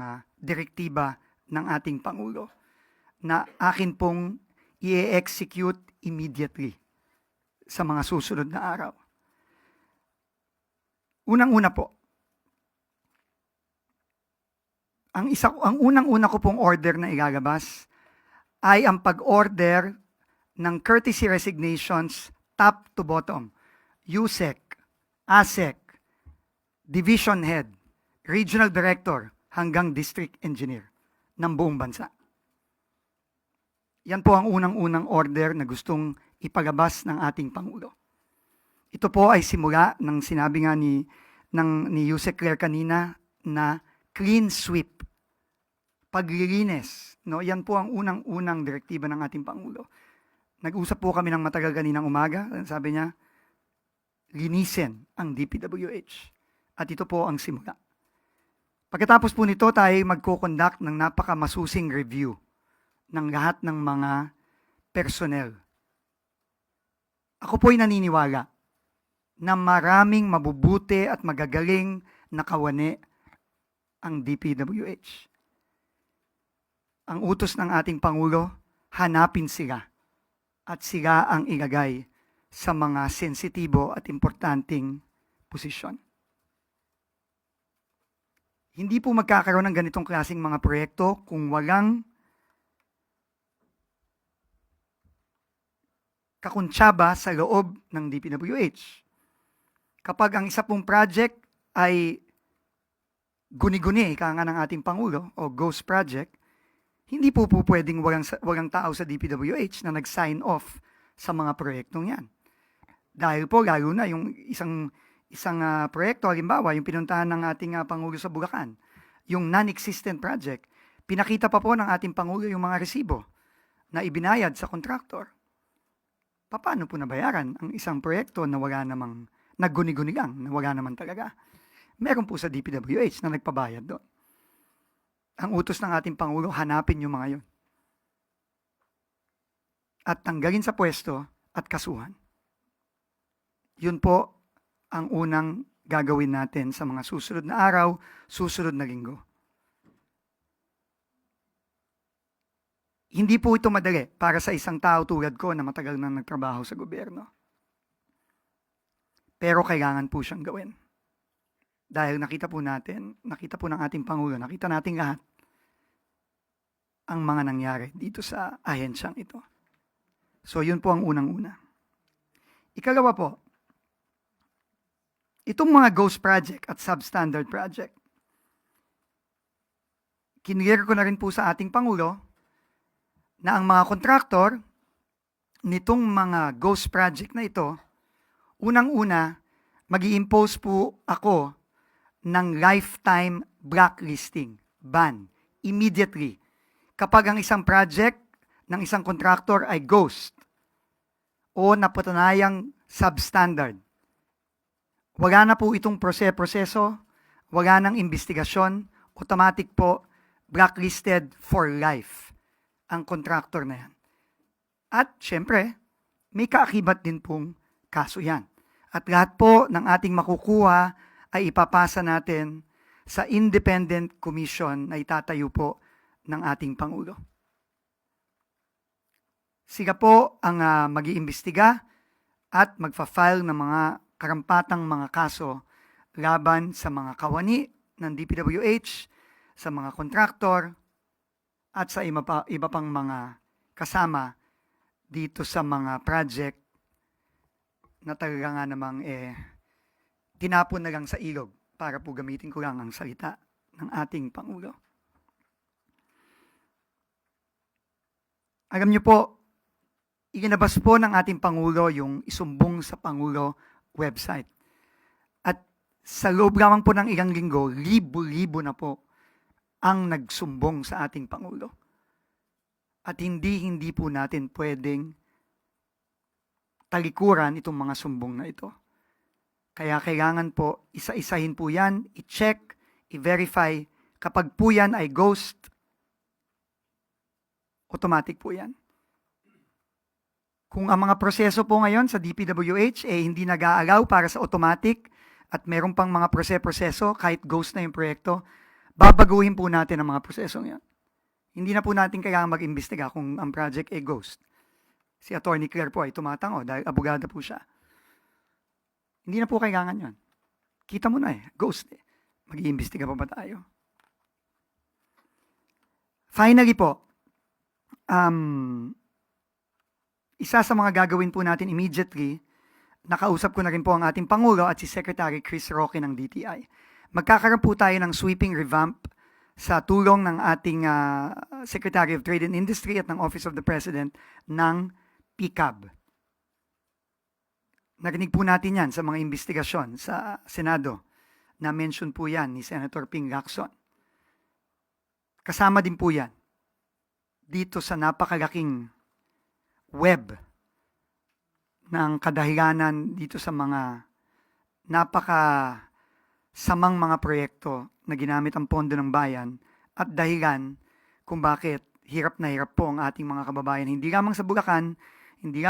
mga direktiba ng ating Pangulo na akin pong i-execute immediately sa mga susunod na araw. Unang-una po, ang isa ang unang-una ko pong order na ilalabas ay ang pag-order ng courtesy resignations top to bottom. USEC, ASEC, Division Head, Regional Director hanggang District Engineer ng buong bansa. Yan po ang unang-unang order na gustong ipagabas ng ating Pangulo. Ito po ay simula ng sinabi nga ni, ng, ni Yusek Claire kanina na clean sweep. Paglilinis. No? Yan po ang unang-unang direktiba ng ating Pangulo. Nag-usap po kami ng matagal kaninang umaga. Sabi niya, linisin ang DPWH. At ito po ang simula. Pagkatapos po nito, tayo magko-conduct ng napakamasusing review ng lahat ng mga personnel. Ako po'y naniniwala na maraming mabubuti at magagaling na kawani ang DPWH. Ang utos ng ating Pangulo, hanapin sila at sila ang ilagay sa mga sensitibo at importanteng posisyon. Hindi po magkakaroon ng ganitong klaseng mga proyekto kung walang kakuntsaba sa loob ng DPWH. Kapag ang isa pong project ay guni-guni, ika nga ng ating Pangulo, o ghost project, hindi po po pwedeng walang, walang tao sa DPWH na nag-sign off sa mga proyektong yan. Dahil po, lalo na yung isang, isang uh, proyekto, halimbawa, yung pinuntahan ng ating uh, Pangulo sa Bulacan, yung non-existent project, pinakita pa po ng ating Pangulo yung mga resibo na ibinayad sa contractor. Paano po nabayaran ang isang proyekto na wala namang nagguni-guni lang, na wala naman talaga? Meron po sa DPWH na nagpabayad doon. Ang utos ng ating Pangulo, hanapin yung mga yon. At tanggalin sa pwesto at kasuhan. Yun po ang unang gagawin natin sa mga susunod na araw, susunod na linggo. Hindi po ito madali para sa isang tao tulad ko na matagal na nagtrabaho sa gobyerno. Pero kailangan po siyang gawin. Dahil nakita po natin, nakita po ng ating Pangulo, nakita natin lahat ang mga nangyari dito sa ahensyang ito. So yun po ang unang-una. Ikalawa po, itong mga ghost project at substandard project, kinlear ko na rin po sa ating Pangulo na ang mga kontraktor nitong mga ghost project na ito, unang-una, mag impose po ako ng lifetime blacklisting, ban, immediately. Kapag ang isang project ng isang contractor ay ghost o napatunayang substandard, wala na po itong prose-proseso, wala nang investigasyon, automatic po blacklisted for life ang contractor na yan. At syempre, may kaakibat din pong kaso yan. At lahat po ng ating makukuha ay ipapasa natin sa independent commission na itatayo po ng ating Pangulo. Sila po ang uh, mag-iimbestiga at magfa-file ng mga karampatang mga kaso laban sa mga kawani ng DPWH, sa mga kontraktor, at sa iba, pa, iba pang mga kasama dito sa mga project na talaga nga namang eh, tinapon na lang sa ilog para po gamitin ko lang ang salita ng ating Pangulo. Alam niyo po, iginabas po ng ating Pangulo yung isumbong sa Pangulo website. At sa loob lamang po ng ilang linggo, libo-libo na po ang nagsumbong sa ating Pangulo. At hindi-hindi po natin pwedeng talikuran itong mga sumbong na ito. Kaya kailangan po, isa-isahin po yan, i-check, i-verify. Kapag po yan ay ghost, automatic po yan. Kung ang mga proseso po ngayon sa DPWH eh hindi nag-aalaw para sa automatic at meron pang mga prose-proseso kahit ghost na yung proyekto, babaguhin po natin ang mga prosesong yan. Hindi na po natin kailangan mag-imbestiga kung ang project ay ghost. Si Attorney Claire po ay tumatango dahil abogada po siya. Hindi na po kailangan yon. Kita mo na eh, ghost eh. Mag-iimbestiga pa ba tayo? Finally po, um, isa sa mga gagawin po natin immediately, nakausap ko na rin po ang ating Pangulo at si Secretary Chris Roque ng DTI. Magkakaroon po tayo ng sweeping revamp sa tulong ng ating ah, Secretary of Trade and Industry at ng Office of the President ng PCAB. Narinig po natin yan sa mga investigasyon sa Senado. Na-mention po yan ni Senator Ping Lacson. Kasama din po yan dito sa napakalaking web ng kadahilanan dito sa mga napaka samang mga proyekto na ginamit ang pondo ng bayan at dahilan kung bakit hirap na hirap po ang ating mga kababayan. Hindi lamang sa Bulacan, hindi lamang